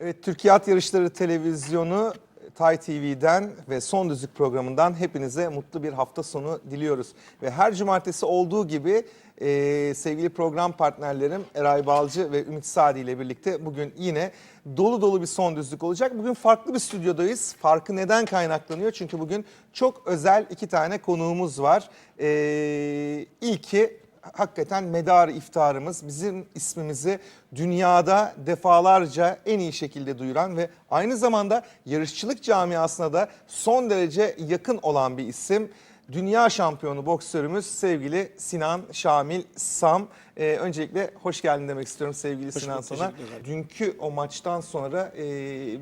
Evet, Türkiye At Yarışları Televizyonu Tay TV'den ve Son Düzlük programından hepinize mutlu bir hafta sonu diliyoruz. Ve her cumartesi olduğu gibi e, sevgili program partnerlerim Eray Balcı ve Ümit Sadi ile birlikte bugün yine dolu dolu bir son düzlük olacak. Bugün farklı bir stüdyodayız. Farkı neden kaynaklanıyor? Çünkü bugün çok özel iki tane konuğumuz var. E, ilki hakikaten medar iftarımız bizim ismimizi dünyada defalarca en iyi şekilde duyuran ve aynı zamanda yarışçılık camiasına da son derece yakın olan bir isim. Dünya şampiyonu boksörümüz sevgili Sinan Şamil Sam. Ee, öncelikle hoş geldin demek istiyorum sevgili Sinan bulduk, sana. Dünkü o maçtan sonra e,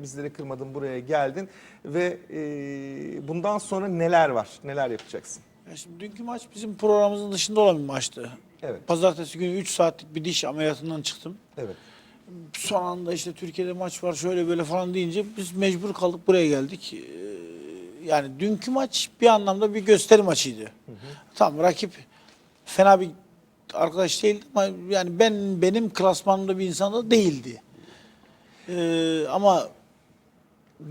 bizleri kırmadın buraya geldin ve e, bundan sonra neler var, neler yapacaksın? Ya şimdi dünkü maç bizim programımızın dışında olan bir maçtı. Evet. Pazartesi günü 3 saatlik bir diş ameliyatından çıktım. Evet. Son anda işte Türkiye'de maç var şöyle böyle falan deyince biz mecbur kaldık buraya geldik. Ee, Yani dünkü maç bir anlamda bir gösteri maçıydı. Tamam rakip fena bir arkadaş değildi ama yani ben benim klasmanımda bir insan da değildi. Ee, ama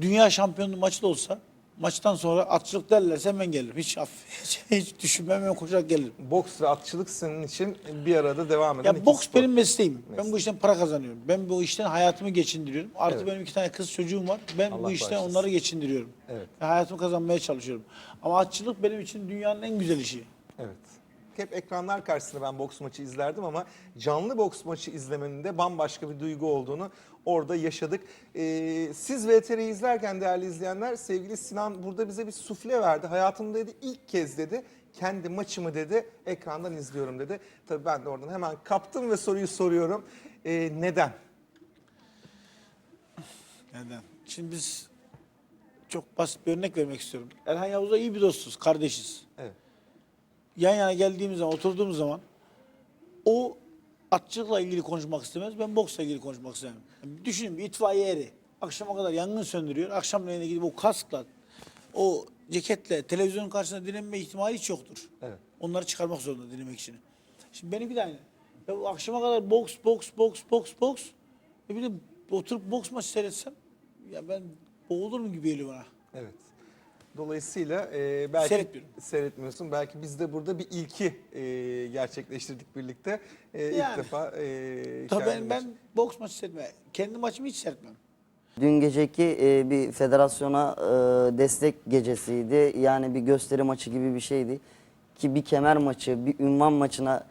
dünya şampiyonluğu maçı da olsa maçtan sonra atçılık derlerse hemen gelirim. Hiç, hiç, hiç düşünmem hemen koşarak gelirim. Boks ve atçılık senin için bir arada devam eden Ya boks spor. benim mesleğim. Ben Mesleğin. bu işten para kazanıyorum. Ben bu işten hayatımı geçindiriyorum. Artı Evet. benim iki tane kız çocuğum var. Ben Allah bu işten bağışlasın. onları geçindiriyorum. Evet. Ve hayatımı kazanmaya çalışıyorum. Ama atçılık benim için dünyanın en güzel işi. Evet. Hep ekranlar karşısında ben boks maçı izlerdim ama canlı boks maçı izlemenin de bambaşka bir duygu olduğunu orada yaşadık. Ee, siz VTR'yi izlerken değerli izleyenler sevgili Sinan burada bize bir sufle verdi. Hayatımda dedi ilk kez dedi kendi maçımı dedi ekrandan izliyorum dedi. Tabii ben de oradan hemen kaptım ve soruyu soruyorum. Ee, neden? Neden? Şimdi biz çok basit bir örnek vermek istiyorum. Erhan Yavuz'la iyi bir dostuz, kardeşiz. Evet. Yan yana geldiğimiz zaman, oturduğumuz zaman o atçılıkla ilgili konuşmak istemez, ben boksla ilgili konuşmak istemem. Yani düşünün bir itfaiye eri akşama kadar yangın söndürüyor. Akşamleyin gidip o kaskla, o ceketle televizyonun karşısında dinlenme ihtimali hiç yoktur. Evet. Onları çıkarmak zorunda dinlemek için. Şimdi benim bir aynı. Ya akşama kadar boks, boks, boks, boks, boks. E bir de oturup boks maçı seyretsem ya ben boğulurum gibi geliyor bana. Evet. Dolayısıyla e, belki Seyretmiyorum. seyretmiyorsun. Belki biz de burada bir ilki e, gerçekleştirdik birlikte. E, ilk Yani. defa e, Tabii ben, ben boks maçı seyretmem. Kendi maçımı hiç seyretmem. Dün geceki e, bir federasyona e, destek gecesiydi. Yani bir gösteri maçı gibi bir şeydi. Ki bir kemer maçı, bir ünvan maçına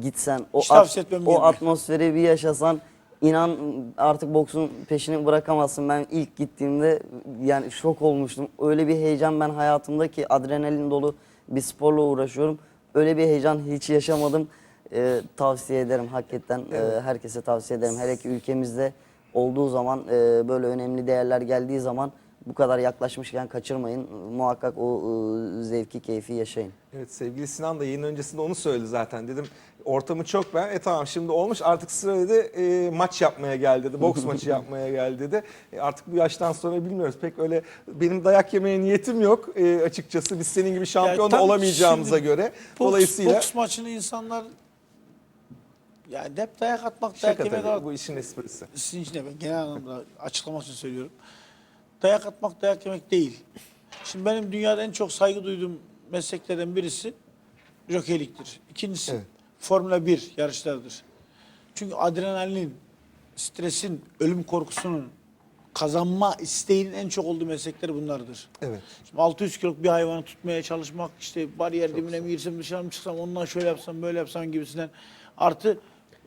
gitsen, o, Hiç tavsiye etmem o atmosferi bir yaşasan inan artık boksun peşini bırakamazsın. Ben ilk gittiğimde yani şok olmuştum. Öyle bir heyecan ben hayatımda ki adrenalin dolu bir sporla uğraşıyorum. Öyle bir heyecan hiç yaşamadım. E, tavsiye ederim hakikaten. e, herkese tavsiye ederim. Hele ki ülkemizde olduğu zaman e, böyle önemli değerler geldiği zaman bu kadar yaklaşmışken kaçırmayın. Muhakkak o e, zevki, keyfi yaşayın. Evet sevgili Sinan da yayın öncesinde onu söyledi zaten. Dedim ortamı çok ben. E tamam şimdi olmuş artık sıra dedi e, maç yapmaya gel dedi. Boks maçı yapmaya gel dedi. E, artık bu yaştan sonra bilmiyoruz. Pek öyle benim dayak yemeye niyetim yok e, açıkçası. Biz senin gibi şampiyon da tabii olamayacağımıza şimdi göre. Boks, Dolayısıyla boks maçını insanlar yani hep dayak atmak, dayak şaka yemek tabii bu işin esprisi. Sizin için de ben genel anlamda açıklamak için söylüyorum. Dayak atmak, dayak yemek değil. Şimdi benim dünyada en çok saygı duyduğum mesleklerden birisi jokeyliktir. İkincisi Evet. Formula 1 yarışlarıdır. Çünkü adrenalin, stresin, ölüm korkusunun, kazanma isteğinin en çok olduğu meslekler bunlardır. Evet. Şimdi 600 kiloluk bir hayvanı tutmaya çalışmak, işte bariyer dibine mi girsem dışarı mı çıksam, ondan şöyle yapsam böyle yapsam gibisinden. Artı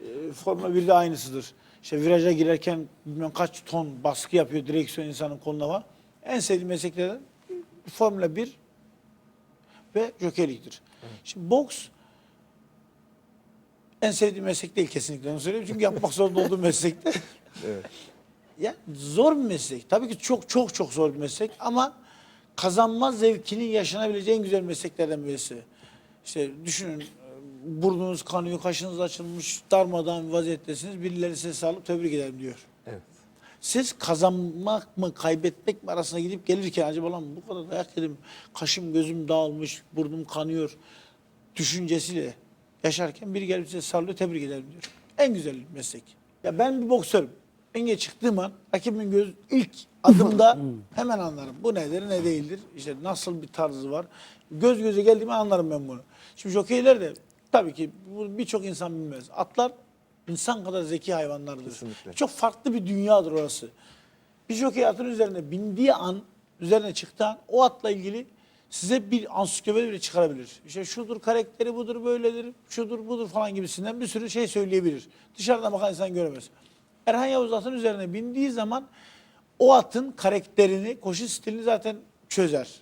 e, Formula 1'de aynısıdır. İşte viraja girerken bilmem kaç ton baskı yapıyor direksiyon insanın koluna var. En sevdiğim mesleklerden Formula 1 ve jokeyliktir. Şimdi boks en sevdiğim meslek değil kesinlikle onu söyleyeyim. Çünkü yapmak zorunda olduğum meslekte. Evet. Ya zor bir meslek. Tabii ki çok çok çok zor bir meslek ama kazanma zevkinin yaşanabileceği en güzel mesleklerden birisi. İşte düşünün burnunuz kanıyor, kaşınız açılmış, darmadağın bir vaziyettesiniz. Birileri size sağlık tebrik ederim diyor. Evet. Siz kazanmak mı, kaybetmek mi arasına gidip gelirken acaba lan bu kadar dayak yedim, kaşım gözüm dağılmış, burnum kanıyor düşüncesiyle yaşarken biri gelip size sarılıyor, tebrik ederim diyor. En güzel meslek. Ya ben bir boksörüm. Enge çıktığım an rakibimin göz ilk adımda hemen anlarım. Bu nedir ne değildir. İşte nasıl bir tarzı var. Göz göze geldiğimi anlarım ben bunu. Şimdi jokeyler de tabii ki birçok insan bilmez. Atlar insan kadar zeki hayvanlardır. Kesinlikle. Çok farklı bir dünyadır orası. Bir jokey atın üzerine bindiği an, üzerine çıktığı an o atla ilgili size bir ansiklopedi bile çıkarabilir. İşte şudur karakteri budur böyledir, şudur budur falan gibisinden bir sürü şey söyleyebilir. Dışarıdan bakan insan göremez. Erhan Yavuz atın üzerine bindiği zaman o atın karakterini, koşu stilini zaten çözer.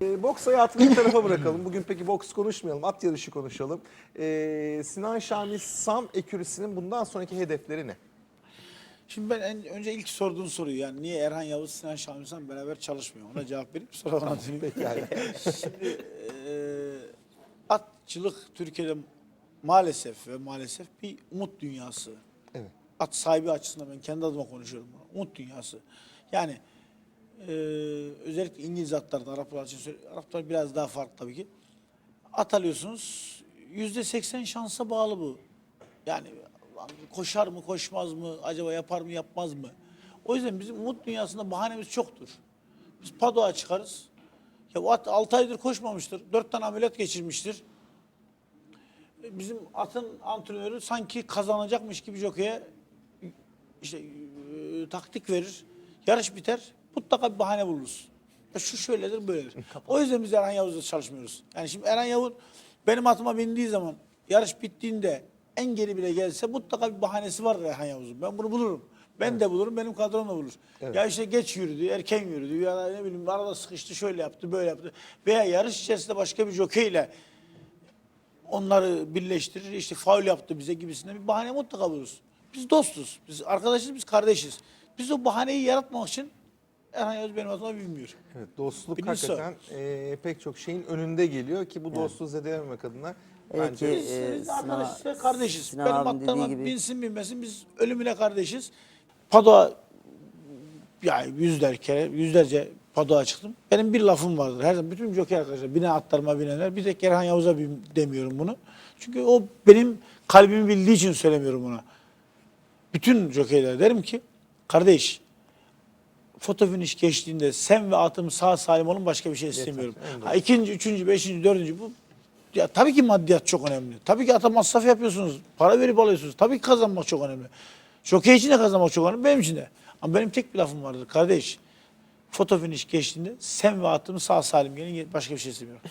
E, boks hayatını bir tarafa bırakalım. Bugün peki boks konuşmayalım, at yarışı konuşalım. E, Sinan Şamil Sam ekürüsünün bundan sonraki hedefleri ne? Şimdi ben en, önce ilk sorduğun soruyu yani niye Erhan Yavuz, Sinan Şamilsan beraber çalışmıyor? Ona cevap verip sonra ona döneyim. Yani Şimdi eee, atçılık Türkiye'de maalesef ve maalesef bir umut dünyası. Evet. At sahibi açısından ben kendi adıma konuşuyorum. Umut dünyası. Yani eee, özellikle İngiliz atlarda, Araplar için. Araplar biraz daha farklı tabii ki. At alıyorsunuz. Yüzde seksen şansa bağlı bu. Yani koşar mı, koşmaz mı, acaba yapar mı, yapmaz mı? O yüzden bizim umut dünyasında bahanemiz çoktur. Biz Padoğa çıkarız. Ya o at 6 aydır koşmamıştır. 4 tane ameliyat geçirmiştir. Bizim atın antrenörü sanki kazanacakmış gibi jokeye işte e, taktik verir. Yarış biter. Mutlaka bir bahane buluruz. Ya şu şöyledir böyledir. o yüzden biz Erhan Yavuz'la çalışmıyoruz. Yani şimdi Erhan Yavuz benim atıma bindiği zaman yarış bittiğinde en geri bile gelse mutlaka bir bahanesi var Erhan Yavuz'un. Ben bunu bulurum. Ben de bulurum, benim kadrom da bulur. Ya işte geç yürüdü, erken yürüdü ya ne bileyim arada sıkıştı, şöyle yaptı, böyle yaptı. Veya yarış içerisinde başka bir jokeyle onları birleştirir, işte faul yaptı bize gibisinden bir bahane mutlaka buluruz. Biz dostuz, biz arkadaşız, biz kardeşiz. Biz o bahaneyi yaratmamak için Erhan Yavuz benim adıma bilmiyor. Evet, dostluk Birincisi o. hakikaten e, pek çok şeyin önünde geliyor ki bu dostluğu zedelememek adına Evet bence ki, Biz, Sinan- arkadaşız ve kardeşiz. Sinan Benim abinin dediği gibi- binsin binmesin biz ölümüne kardeşiz. Padoğa yani yüzler kere, yüzlerce Padoğa çıktım. Benim bir lafım vardır. Her zaman bütün jockey arkadaşlar bine atlarıma binenler bir tek Erhan Yavuz'a bin demiyorum bunu. Çünkü o benim kalbimi bildiği için söylemiyorum ona. Bütün jockeyler derim ki kardeş foto finish geçtiğinde sen ve atım sağ salim olun başka bir şey istemiyorum. en Ha, ikinci, üçüncü, beşinci, dördüncü bu ya tabii ki maddiyat çok önemli. Tabii ki ata masraf yapıyorsunuz. Para verip alıyorsunuz. Tabii ki kazanmak çok önemli. Şokey için de kazanmak çok önemli. Benim için de. Ama benim tek bir lafım vardır. Kardeş foto finish geçtiğinde sen ve atım sağ salim gelin başka bir şey istemiyorum.